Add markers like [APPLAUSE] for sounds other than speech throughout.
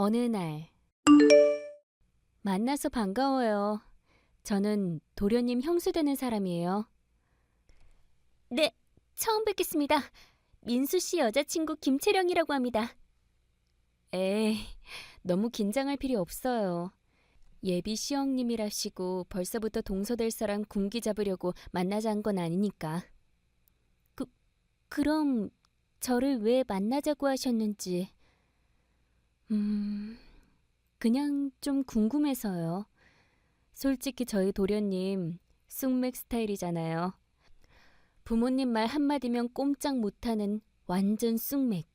어느 날 만나서 반가워요. 저는 도련님 형수 되는 사람이에요. 네, 처음 뵙겠습니다. 민수 씨 여자친구 김채령이라고 합니다. 에이, 너무 긴장할 필요 없어요. 예비 시영님이라시고 벌써부터 동서될 사람 군기 잡으려고 만나자 한 건 아니니까. 그, 그럼 저를 왜 만나자고 하셨는지. 음, 그냥 좀 궁금해서요. 솔직히 저희 도련님 쑥맥 스타일이잖아요. 부모님 말 한마디면 꼼짝 못하는 완전 쑥맥.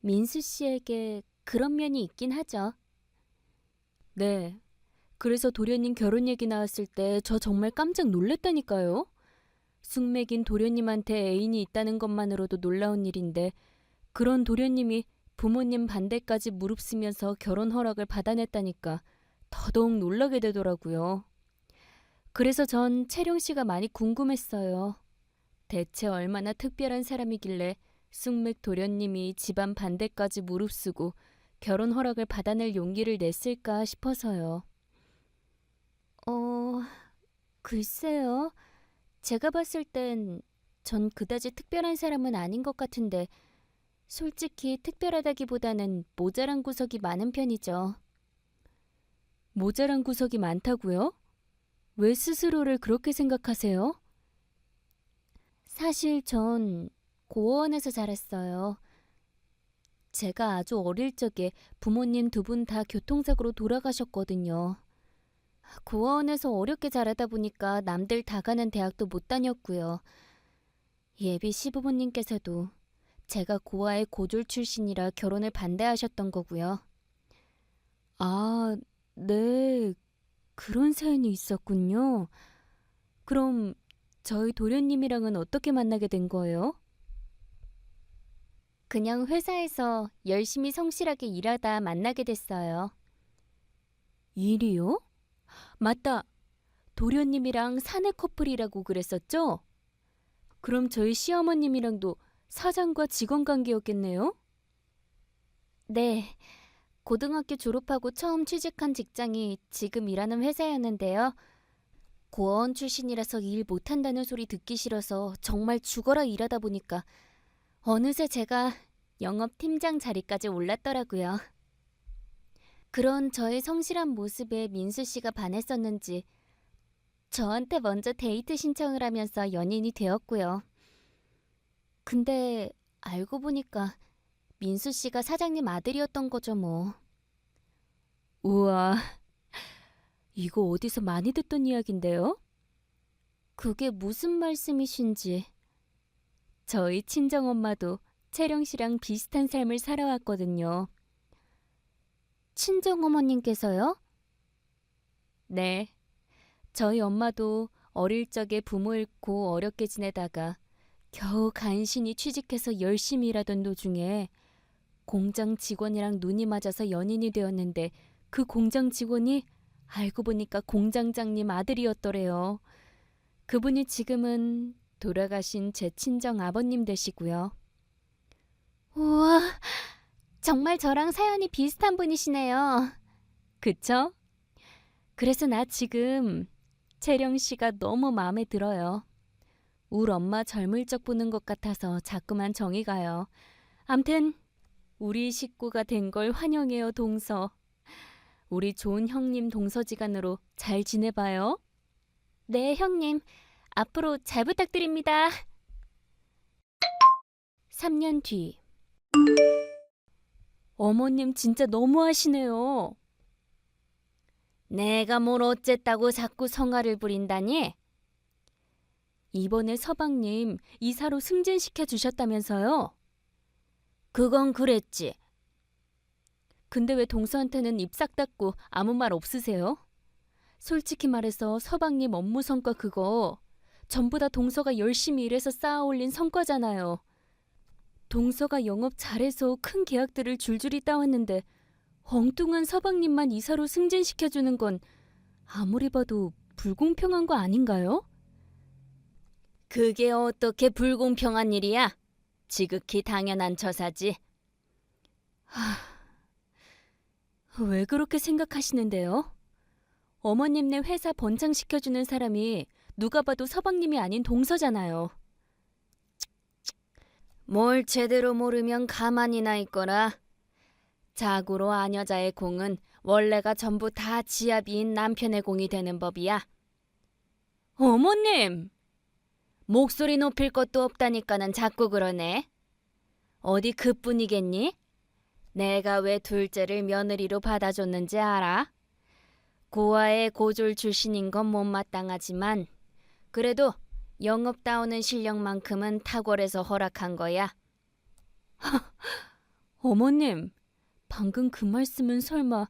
민수 씨에게 그런 면이 있긴 하죠. 네. 그래서 도련님 결혼 얘기 나왔을 때 저 정말 깜짝 놀랐다니까요. 숙맥인 도련님한테 애인이 있다는 것만으로도 놀라운 일인데 그런 도련님이 부모님 반대까지 무릅쓰면서 결혼 허락을 받아냈다니까 더더욱 놀라게 되더라고요. 그래서 전 채령 씨가 많이 궁금했어요. 대체 얼마나 특별한 사람이길래 숙맥 도련님이 집안 반대까지 무릅쓰고 결혼 허락을 받아낼 용기를 냈을까 싶어서요. 어, 글쎄요. 제가 봤을 땐 전 그다지 특별한 사람은 아닌 것 같은데 솔직히 특별하다기보다는 모자란 구석이 많은 편이죠. 모자란 구석이 많다고요? 왜 스스로를 그렇게 생각하세요? 사실 전 고원에서 자랐어요. 제가 아주 어릴 적에 부모님 두 분 다 교통사고로 돌아가셨거든요. 고원에서 어렵게 자라다 보니까 남들 다 가는 대학도 못 다녔고요. 예비 시부모님께서도 제가 고아의 고졸 출신이라 결혼을 반대하셨던 거고요. 아, 네. 그런 사연이 있었군요. 그럼 저희 도련님이랑은 어떻게 만나게 된 거예요? 그냥 회사에서 열심히 성실하게 일하다 만나게 됐어요. 일이요? 맞다. 도련님이랑 사내 커플이라고 그랬었죠? 그럼 저희 시어머님이랑도 사장과 직원 관계였겠네요? 네. 고등학교 졸업하고 처음 취직한 직장이 지금 일하는 회사였는데요. 고원 출신이라서 일 못한다는 소리 듣기 싫어서 정말 죽어라 일하다 보니까 어느새 제가 영업팀장 자리까지 올랐더라고요. 그런 저의 성실한 모습에 민수 씨가 반했었는지 저한테 먼저 데이트 신청을 하면서 연인이 되었고요. 근데 알고 보니까 민수 씨가 사장님 아들이었던 거죠, 뭐. 우와. 이거 어디서 많이 듣던 이야기인데요? 그게 무슨 말씀이신지. 저희 친정엄마도 채령 씨랑 비슷한 삶을 살아왔거든요. 친정어머님께서요? 네. 저희 엄마도 어릴 적에 부모 잃고 어렵게 지내다가 겨우 간신히 취직해서 열심히 일하던 도중에 공장 직원이랑 눈이 맞아서 연인이 되었는데 그 공장 직원이 알고 보니까 공장장님 아들이었더래요. 그분이 지금은 돌아가신 제 친정 아버님 되시고요. 우와, 정말 저랑 사연이 비슷한 분이시네요. 그쵸? 그래서 나 지금 채령 씨가 너무 마음에 들어요. 울 엄마 젊을 적 보는 것 같아서 자꾸만 정이 가요. 암튼 우리 식구가 된 걸 환영해요, 동서. 우리 좋은 형님 동서지간으로 잘 지내봐요. 네, 형님. 앞으로 잘 부탁드립니다. 3년 뒤. 어머님 진짜 너무하시네요. 내가 뭘 어쨌다고 자꾸 성화를 부린다니? 이번에 서방님 이사로 승진시켜 주셨다면서요? 그건 그랬지. 근데 왜 동서한테는 입 싹 닫고 아무 말 없으세요? 솔직히 말해서 서방님 업무 성과 그거 전부 다 동서가 열심히 일해서 쌓아 올린 성과잖아요. 동서가 영업 잘해서 큰 계약들을 줄줄이 따왔는데 엉뚱한 서방님만 이사로 승진시켜주는 건 아무리 봐도 불공평한 거 아닌가요? 그게 어떻게 불공평한 일이야? 지극히 당연한 처사지. 하, 왜 그렇게 생각하시는데요? 어머님네 회사 번창시켜주는 사람이 누가 봐도 서방님이 아닌 동서잖아요. 뭘 제대로 모르면 가만히나 있거라. 자고로 아녀자의 공은 원래가 전부 다 지아비인 남편의 공이 되는 법이야. 어머님! 목소리 높일 것도 없다니까는 자꾸 그러네. 어디 그뿐이겠니? 내가 왜 둘째를 며느리로 받아줬는지 알아? 고아의 고졸 출신인 건 못마땅하지만 그래도 영업다우는 실력만큼은 탁월해서 허락한 거야. [LAUGHS] 어머님, 방금 그 말씀은 설마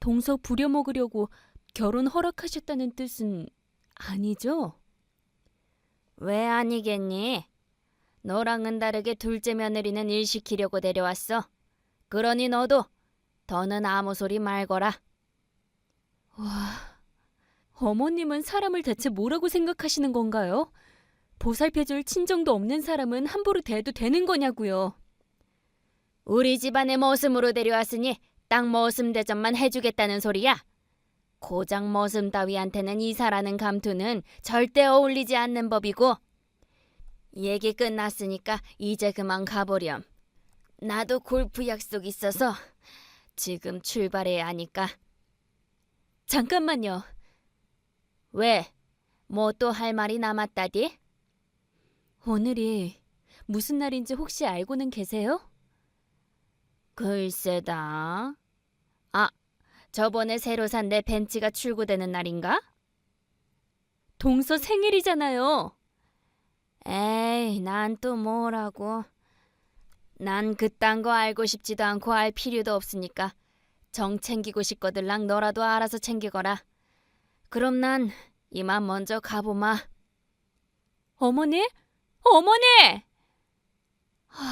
동서 부려먹으려고 결혼 허락하셨다는 뜻은 아니죠? 왜 아니겠니? 너랑은 다르게 둘째 며느리는 일 시키려고 데려왔어. 그러니 너도 더는 아무 소리 말거라. 와, 어머님은 사람을 대체 뭐라고 생각하시는 건가요? 보살펴줄 친정도 없는 사람은 함부로 대도 되는 거냐고요. 우리 집안의 머슴으로 데려왔으니 딱 머슴 대접만 해주겠다는 소리야. 고장 머슴 따위한테는 이사라는 감투는 절대 어울리지 않는 법이고 얘기 끝났으니까 이제 그만 가보렴. 나도 골프 약속 있어서 지금 출발해야 하니까. 잠깐만요. 왜? 뭐 또 할 말이 남았다디? 오늘이 무슨 날인지 혹시 알고는 계세요? 글쎄다. 아, 저번에 새로 산 내 벤츠가 출고되는 날인가? 동서 생일이잖아요. 에이, 난 또 뭐라고. 난 그딴 거 알고 싶지도 않고 알 필요도 없으니까 정 챙기고 싶거들랑 너라도 알아서 챙기거라. 그럼 난 이만 먼저 가보마. 어머니? 어머니! 하,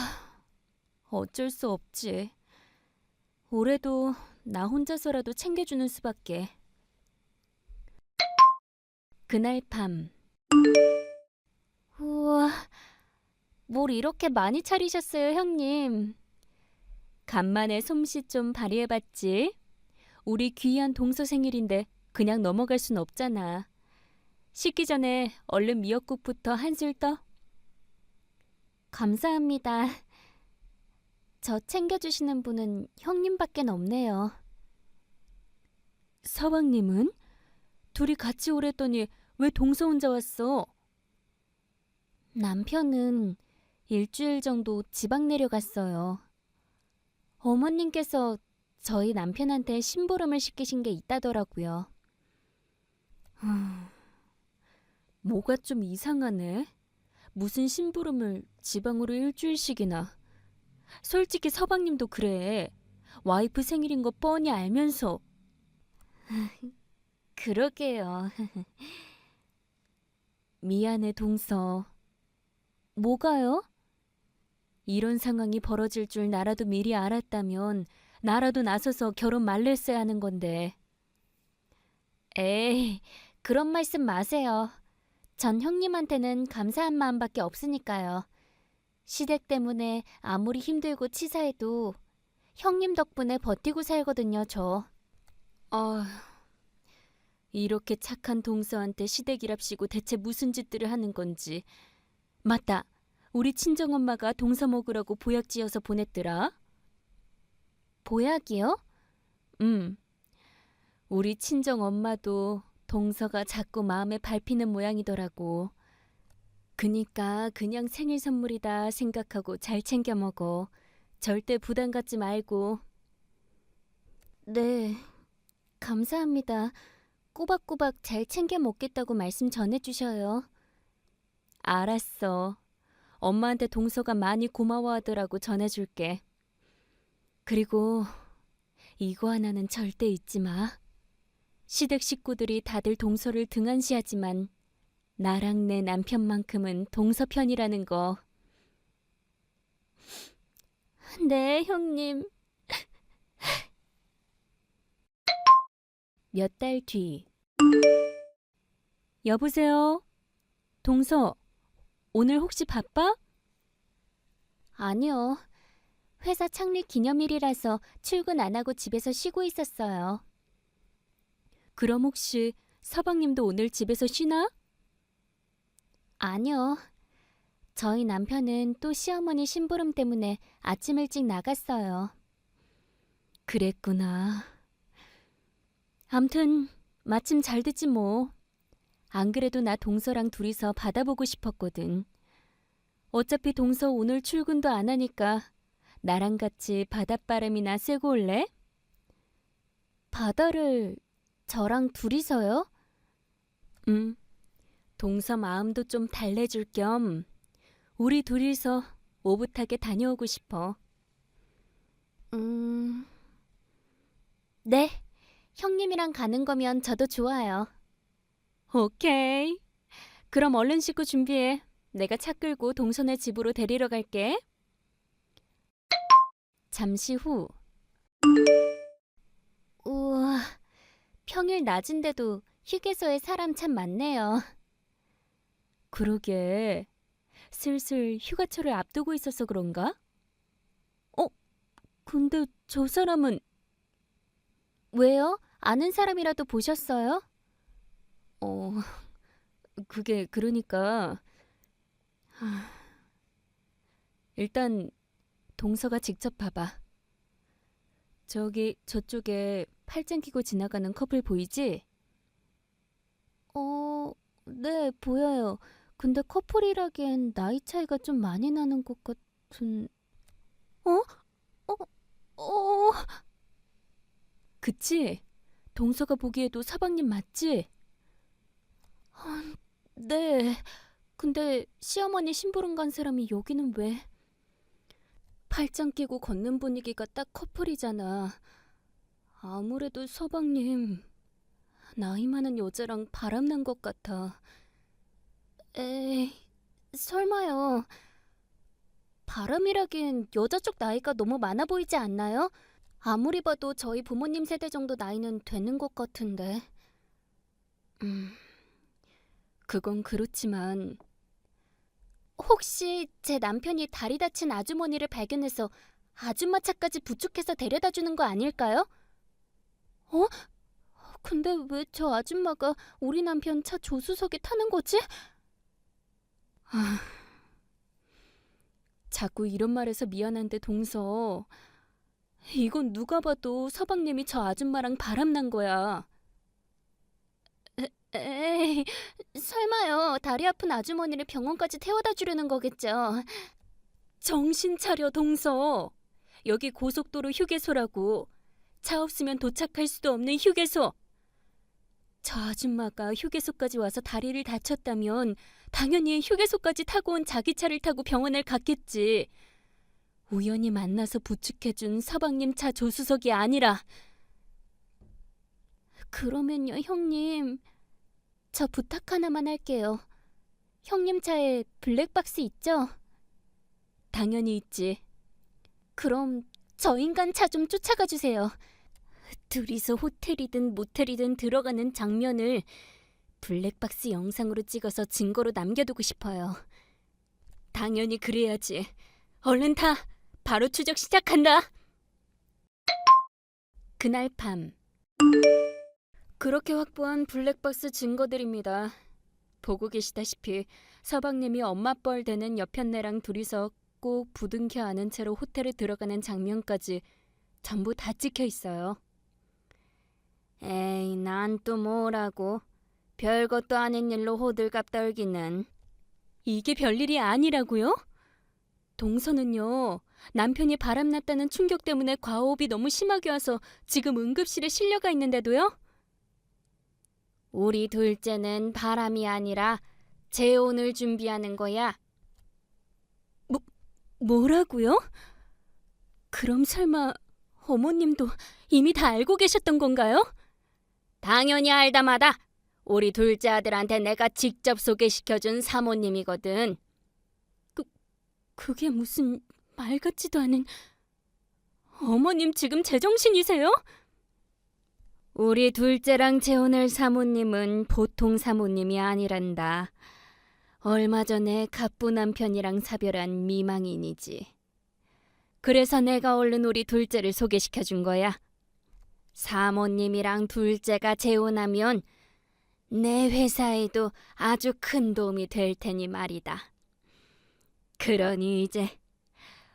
어쩔 수 없지. 올해도 나 혼자서라도 챙겨주는 수밖에. 그날 밤. 우와, 뭘 이렇게 많이 차리셨어요, 형님. 간만에 솜씨 좀 발휘해봤지. 우리 귀한 동서 생일인데 그냥 넘어갈 순 없잖아. 식기 전에 얼른 미역국부터 한술 떠. 감사합니다. 저 챙겨주시는 분은 형님밖엔 없네요. 서방님은? 둘이 같이 오랬더니 왜 동서 혼자 왔어? 남편은 일주일 정도 지방 내려갔어요. 어머님께서 저희 남편한테 심부름을 시키신 게 있다더라고요. 음, 뭐가 좀 이상하네. 무슨 심부름을 지방으로 일주일씩이나. 솔직히 서방님도 그래. 와이프 생일인 거 뻔히 알면서. [LAUGHS] 그러게요. [LAUGHS] 미안해, 동서. 뭐가요? 이런 상황이 벌어질 줄 나라도 미리 알았다면 나라도 나서서 결혼 말렸어야 하는 건데. 에이, 그런 말씀 마세요. 전 형님한테는 감사한 마음밖에 없으니까요. 시댁 때문에 아무리 힘들고 치사해도 형님 덕분에 버티고 살거든요, 저. 아, 이렇게 착한 동서한테 시댁이랍시고 대체 무슨 짓들을 하는 건지. 맞다. 우리 친정엄마가 동서 먹으라고 보약 지어서 보냈더라. 보약이요? 음. 우리 친정엄마도 동서가 자꾸 마음에 밟히는 모양이더라고. 그니까 그냥 생일 선물이다 생각하고 잘 챙겨 먹어. 절대 부담 갖지 말고. 네. 감사합니다. 꼬박꼬박 잘 챙겨 먹겠다고 말씀 전해 주셔요. 알았어. 엄마한테 동서가 많이 고마워하더라고 전해줄게. 그리고 이거 하나는 절대 잊지 마. 시댁 식구들이 다들 동서를 등한시하지만 나랑 내 남편만큼은 동서 편이라는 거. 네, 형님. [LAUGHS] 몇 달 뒤. 여보세요? 동서, 오늘 혹시 바빠? 아니요. 회사 창립 기념일이라서 출근 안 하고 집에서 쉬고 있었어요. 그럼 혹시 서방님도 오늘 집에서 쉬나? 아니요. 저희 남편은 또 시어머니 심부름 때문에 아침 일찍 나갔어요. 그랬구나. 암튼 마침 잘 됐지 뭐. 안 그래도 나 동서랑 둘이서 바다 보고 싶었거든. 어차피 동서 오늘 출근도 안 하니까 나랑 같이 바닷바람이나 쐬고 올래? 바다를 저랑 둘이서요? 응. 동서 마음도 좀 달래줄 겸 우리 둘이서 오붓하게 다녀오고 싶어. 음. 네. 형님이랑 가는 거면 저도 좋아요. 오케이. 그럼 얼른 씻고 준비해. 내가 차 끌고 동선의 집으로 데리러 갈게. 잠시 후. 우와, 평일 낮인데도 휴게소에 사람 참 많네요. 그러게. 슬슬 휴가철을 앞두고 있어서 그런가? 어? 근데 저 사람은 왜요? 아는 사람이라도 보셨어요? 어, 그게 그러니까 하, 일단 동서가 직접 봐봐. 저기 저쪽에 팔짱 끼고 지나가는 커플 보이지? 어, 네, 보여요. 근데 커플이라기엔 나이 차이가 좀 많이 나는 것 같은... 어? 어? 어? 그치? 동서가 보기에도 서방님 맞지? 아, 네. 근데 시어머니 심부름 간 사람이 여기는 왜? 팔짱 끼고 걷는 분위기가 딱 커플이잖아. 아무래도 서방님 나이 많은 여자랑 바람난 것 같아. 에이, 설마요. 바람이라기엔 여자 쪽 나이가 너무 많아 보이지 않나요? 아무리 봐도 저희 부모님 세대 정도 나이는 되는 것 같은데. 음, 그건 그렇지만 혹시 제 남편이 다리 다친 아주머니를 발견해서 아줌마 차까지 부축해서 데려다 주는 거 아닐까요? 어? 근데 왜 저 아줌마가 우리 남편 차 조수석에 타는 거지? 아, 자꾸 이런 말해서 미안한데 동서. 이건 누가 봐도 서방님이 저 아줌마랑 바람난 거야. 에, 에이, 설마요. 다리 아픈 아주머니를 병원까지 태워다 주려는 거겠죠. 정신 차려, 동서. 여기 고속도로 휴게소라고. 차 없으면 도착할 수도 없는 휴게소. 저 아줌마가 휴게소까지 와서 다리를 다쳤다면 당연히 휴게소까지 타고 온 자기 차를 타고 병원을 갔겠지. 우연히 만나서 부축해준 서방님 차 조수석이 아니라. 그러면요, 형님. 저 부탁 하나만 할게요. 형님 차에 블랙박스 있죠? 당연히 있지. 그럼 저 인간 차 좀 쫓아가 주세요. 둘이서 호텔이든 모텔이든 들어가는 장면을 블랙박스 영상으로 찍어서 증거로 남겨두고 싶어요. 당연히 그래야지. 얼른 타. 바로 추적 시작한다. 그날 밤 그렇게 확보한 블랙박스 증거들입니다. 보고 계시다시피 서방님이 엄마 뻘 되는 여편네랑 둘이서 꼭 부둥켜 안은 채로 호텔에 들어가는 장면까지 전부 다 찍혀 있어요. 에이, 난 또 뭐라고. 별것도 아닌 일로 호들갑 떨기는. 이게 별일이 아니라고요? 동서는요, 남편이 바람났다는 충격 때문에 과호흡이 너무 심하게 와서 지금 응급실에 실려가 있는데도요? 우리 둘째는 바람이 아니라 재혼을 준비하는 거야. 뭐, 뭐라고요? 그럼 설마 어머님도 이미 다 알고 계셨던 건가요? 당연히 알다마다 우리 둘째 아들한테 내가 직접 소개시켜준 사모님이거든. 그, 그게 무슨 말 같지도 않은... 어머님 지금 제정신이세요? 우리 둘째랑 재혼할 사모님은 보통 사모님이 아니란다. 얼마 전에 갑부 남편이랑 사별한 미망인이지. 그래서 내가 얼른 우리 둘째를 소개시켜 준 거야. 사모님이랑 둘째가 재혼하면 내 회사에도 아주 큰 도움이 될 테니 말이다. 그러니 이제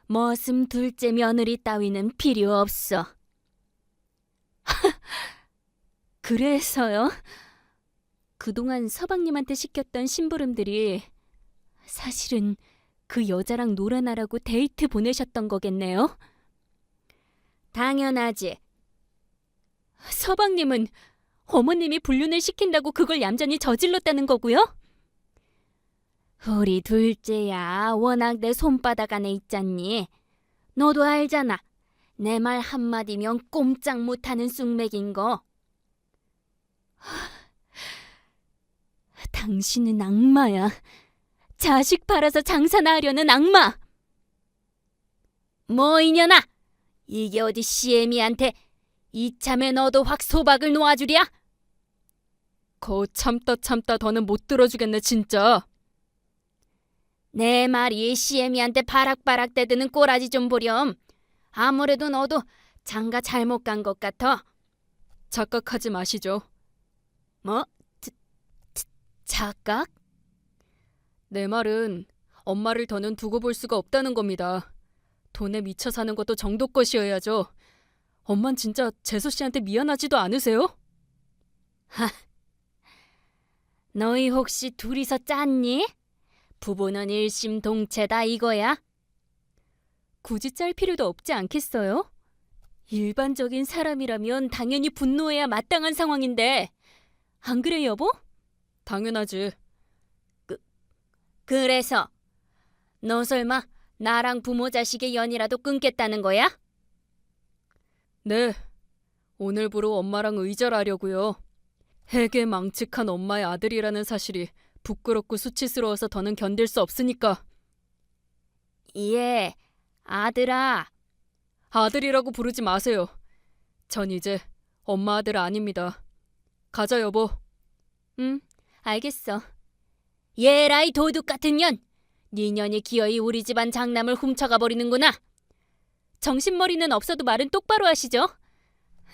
머슴 둘째 며느리 따위는 필요 없어. [LAUGHS] 그래서요? 그동안 서방님한테 시켰던 심부름들이 사실은 그 여자랑 놀아나라고 데이트 보내셨던 거겠네요? 당연하지. 서방님은 어머님이 불륜을 시킨다고 그걸 얌전히 저질렀다는 거고요? 우리 둘째야 워낙 내 손바닥 안에 있잖니. 너도 알잖아. 내 말 한마디면 꼼짝 못하는 쑥맥인 거. 당신은 악마야. 자식 팔아서 장사나 하려는 악마. 뭐 이년아. 이게 어디 시애미한테 이참에 너도 확 소박을 놓아주랴? 거 참다 참다 더는 못 들어주겠네 진짜. 내 말이 시애미한테 바락바락 대드는 꼬라지 좀 보렴. 아무래도 너도 장가 잘못 간 것 같아. 착각하지 마시죠. 뭐? 자, 자, 착각? 내 말은 엄마를 더는 두고 볼 수가 없다는 겁니다. 돈에 미쳐 사는 것도 정도 것이어야죠. 엄만 진짜 재수 씨한테 미안하지도 않으세요? 하. 너희 혹시 둘이서 짰니? 부부는 일심동체다 이거야? 굳이 짤 필요도 없지 않겠어요? 일반적인 사람이라면 당연히 분노해야 마땅한 상황인데 안 그래 여보? 당연하지. 그 그래서 너 설마 나랑 부모 자식의 연이라도 끊겠다는 거야? 네. 오늘부로 엄마랑 의절하려고요. 해게 망측한 엄마의 아들이라는 사실이 부끄럽고 수치스러워서 더는 견딜 수 없으니까. 예, 아들아. 아들이라고 부르지 마세요. 전 이제 엄마 아들 아닙니다. 가자 여보. 응, 알겠어. 예라이 도둑 같은 년. 네 년이 기어이 우리 집안 장남을 훔쳐가 버리는구나. 정신머리는 없어도 말은 똑바로 하시죠.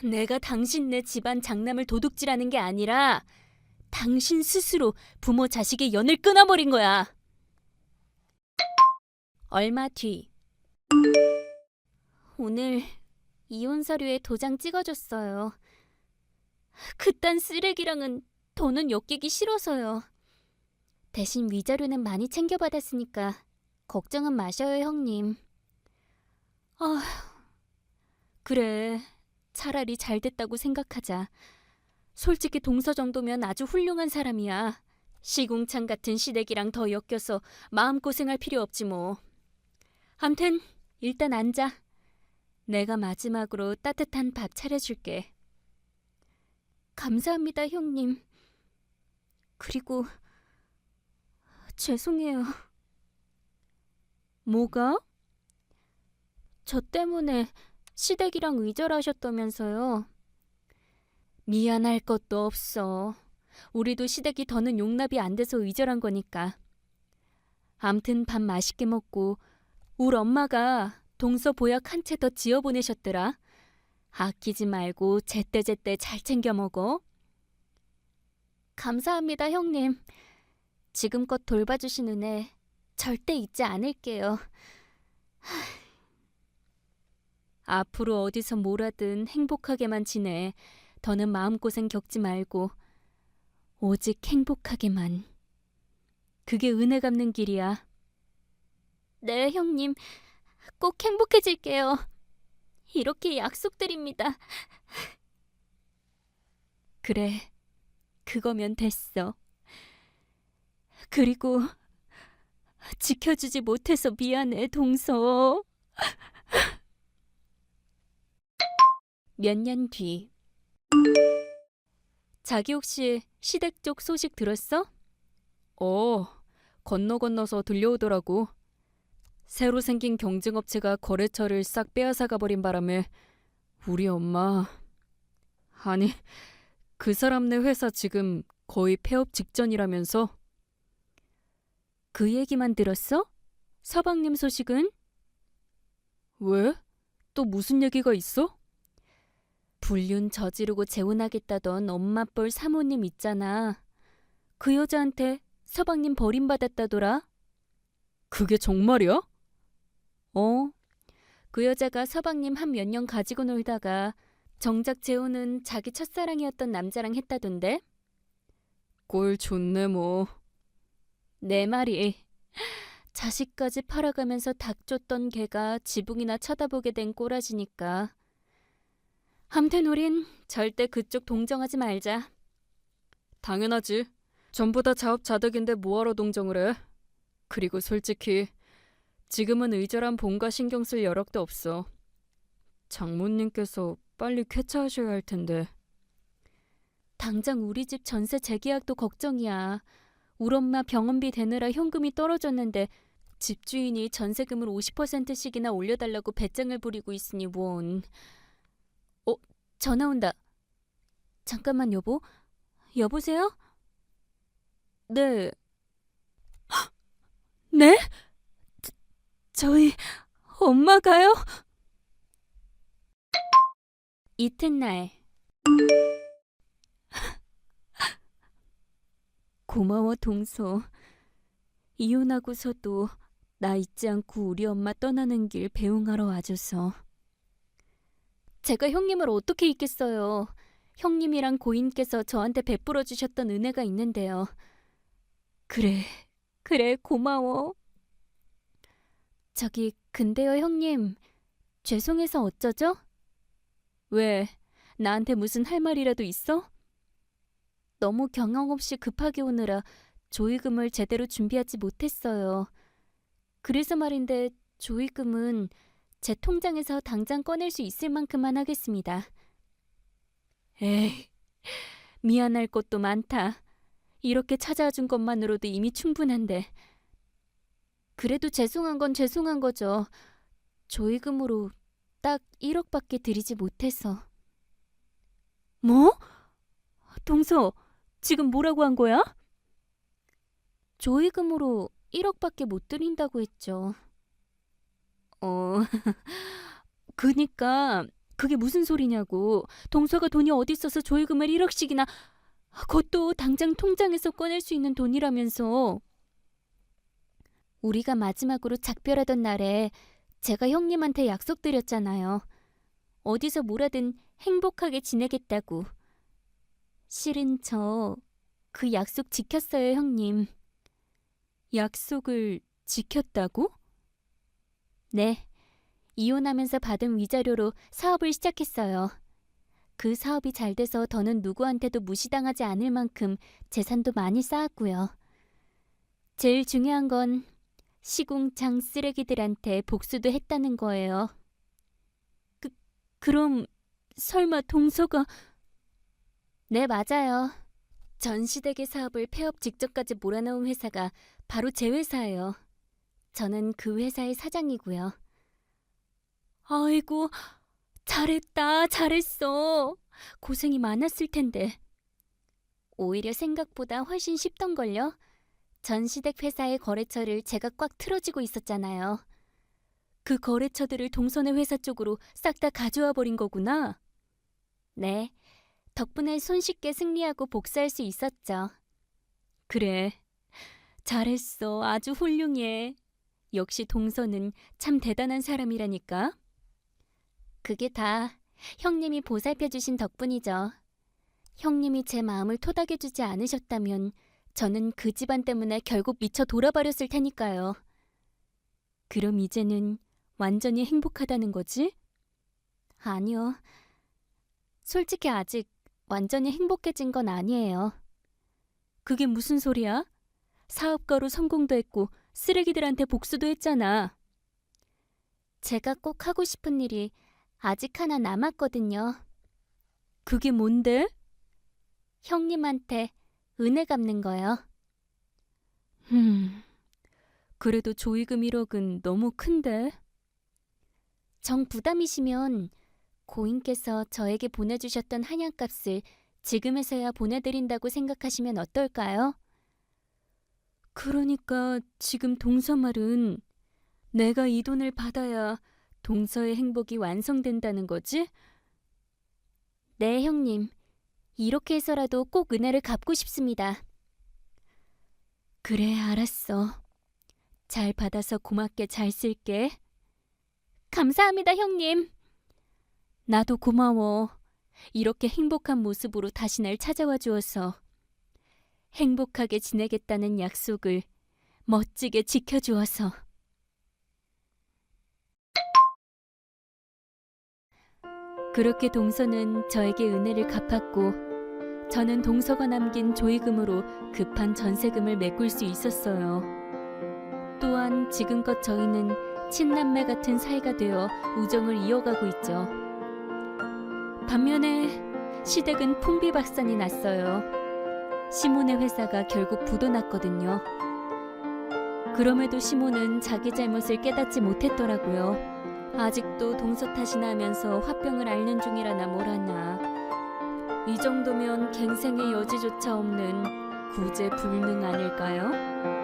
내가 당신네 집안 장남을 도둑질하는 게 아니라 당신 스스로 부모 자식의 연을 끊어버린 거야. 얼마 뒤 오늘 이혼 서류에 도장 찍어줬어요. 그딴 쓰레기랑은 돈은 엮이기 싫어서요. 대신 위자료는 많이 챙겨받았으니까 걱정은 마셔요, 형님. 아, 그래. 차라리 잘 됐다고 생각하자. 솔직히 동서 정도면 아주 훌륭한 사람이야. 시궁창 같은 시댁이랑 더 엮여서 마음고생할 필요 없지 뭐. 암튼 일단 앉아. 내가 마지막으로 따뜻한 밥 차려줄게. 감사합니다, 형님. 그리고 죄송해요. 뭐가? 저 때문에 시댁이랑 의절하셨다면서요. 미안할 것도 없어. 우리도 시댁이 더는 용납이 안 돼서 의절한 거니까. 암튼 밥 맛있게 먹고 울 엄마가 동서 보약 한 채 더 지어 보내셨더라. 아끼지 말고 제때제때 잘 챙겨 먹어. 감사합니다, 형님. 지금껏 돌봐주신 은혜 절대 잊지 않을게요. 앞으로 어디서 뭘 하든 행복하게만 지내. 더는 마음고생 겪지 말고 오직 행복하게만. 그게 은혜 갚는 길이야. 네, 형님. 꼭 행복해질게요. 이렇게 약속드립니다. 그래. 그거면 됐어. 그리고 지켜주지 못해서 미안해, 동서. 몇 년 뒤. 자기 혹시 시댁 쪽 소식 들었어? 어, 건너 건너서 들려오더라고. 새로 생긴 경쟁업체가 거래처를 싹 빼앗아 가 버린 바람에 우리 엄마 아니 그 사람네 회사 지금 거의 폐업 직전이라면서 그 얘기만 들었어? 서방님 소식은? 왜? 또 무슨 얘기가 있어? 불륜 저지르고 재혼하겠다던 엄마 뻘 사모님 있잖아. 그 여자한테 서방님 버림받았다더라. 그게 정말이야? 어? 그 여자가 서방님 한 몇 년 가지고 놀다가 정작 재혼은 자기 첫사랑이었던 남자랑 했다던데? 꼴 좋네 뭐. 내 말이. 자식까지 팔아가면서 닭 줬던 걔가 지붕이나 쳐다보게 된 꼬라지니까. 함튼 우린 절대 그쪽 동정하지 말자. 당연하지. 전부 다 자업자득인데 뭐하러 동정을 해? 그리고 솔직히 지금은 의절한 본가 신경 쓸 여력도 없어. 장모님께서 빨리 쾌차하셔야 할 텐데. 당장 우리 집 전세 재계약도 걱정이야. 우리 엄마 병원비 대느라 현금이 떨어졌는데 집주인이 전세금을 50%씩이나 올려달라고 배짱을 부리고 있으니 뭔. 어, 전화 온다. 잠깐만 여보. 여보세요? 네. [GASPS] 네? 저, 저희 엄마가요? 이튿날 [GASPS] 고마워 동서. 이혼하고서도 나 잊지 않고 우리 엄마 떠나는 길 배웅하러 와줘서. 제가 형님을 어떻게 잊겠어요. 형님이랑 고인께서 저한테 베풀어 주셨던 은혜가 있는데요. 그래, 그래, 고마워. 저기, 근데요, 형님. 죄송해서 어쩌죠? 왜, 나한테 무슨 할 말이라도 있어? 너무 경험 없이 급하게 오느라 조의금을 제대로 준비하지 못했어요. 그래서 말인데 조의금은 제 통장에서 당장 꺼낼 수 있을 만큼만 하겠습니다. 에이, 미안할 것도 많다. 이렇게 찾아와 준 것만으로도 이미 충분한데. 그래도 죄송한 건 죄송한 거죠. 조의금으로 딱 1억밖에 드리지 못해서. 뭐? 동서, 지금 뭐라고 한 거야? 조의금으로 1억밖에 못 드린다고 했죠. 어, [LAUGHS] 그니까 그게 무슨 소리냐고. 동서가 돈이 어디 있어서 조의금을 1억씩이나 그것도 당장 통장에서 꺼낼 수 있는 돈이라면서. 우리가 마지막으로 작별하던 날에 제가 형님한테 약속드렸잖아요. 어디서 뭐라든 행복하게 지내겠다고. 실은 저 그 약속 지켰어요, 형님. 약속을 지켰다고? 네. 이혼하면서 받은 위자료로 사업을 시작했어요. 그 사업이 잘 돼서 더는 누구한테도 무시당하지 않을 만큼 재산도 많이 쌓았고요. 제일 중요한 건 시궁창 쓰레기들한테 복수도 했다는 거예요. 그, 그럼 설마 동서가... 네, 맞아요. 전시대계 사업을 폐업 직전까지 몰아넣은 회사가 바로 제 회사예요. 저는 그 회사의 사장이고요. 아이고, 잘했다, 잘했어. 고생이 많았을 텐데. 오히려 생각보다 훨씬 쉽던걸요. 전시댁 회사의 거래처를 제가 꽉 틀어지고 있었잖아요. 그 거래처들을 동선의 회사 쪽으로 싹 다 가져와 버린 거구나. 네. 덕분에 손쉽게 승리하고 복수할 수 있었죠. 그래. 잘했어. 아주 훌륭해. 역시 동서는 참 대단한 사람이라니까. 그게 다 형님이 보살펴 주신 덕분이죠. 형님이 제 마음을 토닥여 주지 않으셨다면 저는 그 집안 때문에 결국 미쳐 돌아버렸을 테니까요. 그럼 이제는 완전히 행복하다는 거지? 아니요. 솔직히 아직 완전히 행복해진 건 아니에요. 그게 무슨 소리야? 사업가로 성공도 했고 쓰레기들한테 복수도 했잖아. 제가 꼭 하고 싶은 일이 아직 하나 남았거든요. 그게 뭔데? 형님한테 은혜 갚는 거요. 흠, 그래도 조의금 1억은 너무 큰데. 정 부담이시면 고인께서 저에게 보내주셨던 한약값을 지금에서야 보내드린다고 생각하시면 어떨까요? 그러니까 지금 동서 말은 내가 이 돈을 받아야 동서의 행복이 완성된다는 거지? 네, 형님. 이렇게 해서라도 꼭 은혜를 갚고 싶습니다. 그래, 알았어. 잘 받아서 고맙게 잘 쓸게. 감사합니다, 형님. 나도 고마워. 이렇게 행복한 모습으로 다시 날 찾아와 주어서. 행복하게 지내겠다는 약속을 멋지게 지켜주어서. 그렇게 동서는 저에게 은혜를 갚았고, 저는 동서가 남긴 조의금으로 급한 전세금을 메꿀 수 있었어요. 또한 지금껏 저희는 친남매 같은 사이가 되어 우정을 이어가고 있죠. 반면에 시댁은 풍비박산이 났어요. 시몬의 회사가 결국 부도났거든요. 그럼에도 시몬은 자기 잘못을 깨닫지 못했더라고요. 아직도 동서 탓이나 하면서 화병을 앓는 중이라나 뭐라나. 이 정도면 갱생의 여지조차 없는 구제불능 아닐까요?